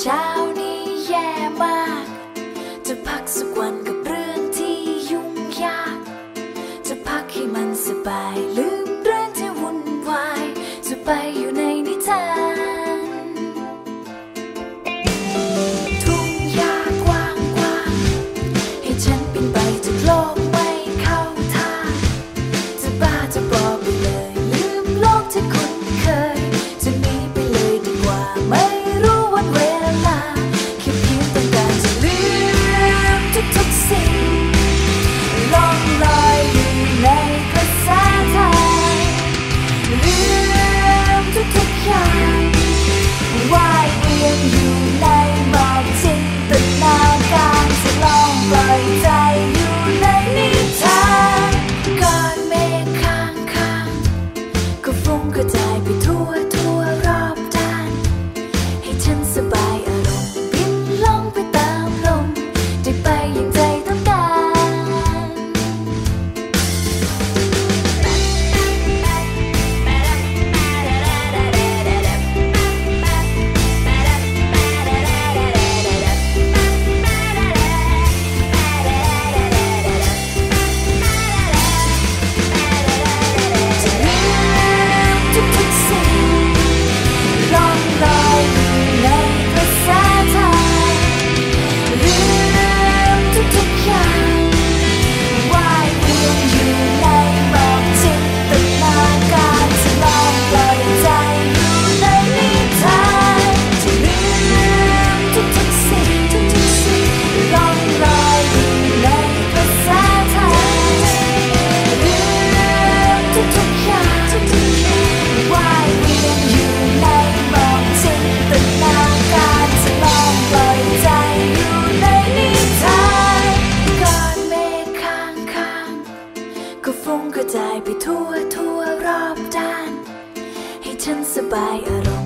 เช้านี้แย่มาก จะพักสักวันกับเรื่องที่ยุ่งยาก จะพักให้มันสบายลึ งกระจายไปทั่วทั่วรอบด้าน ให้ฉันสบายอารมณ์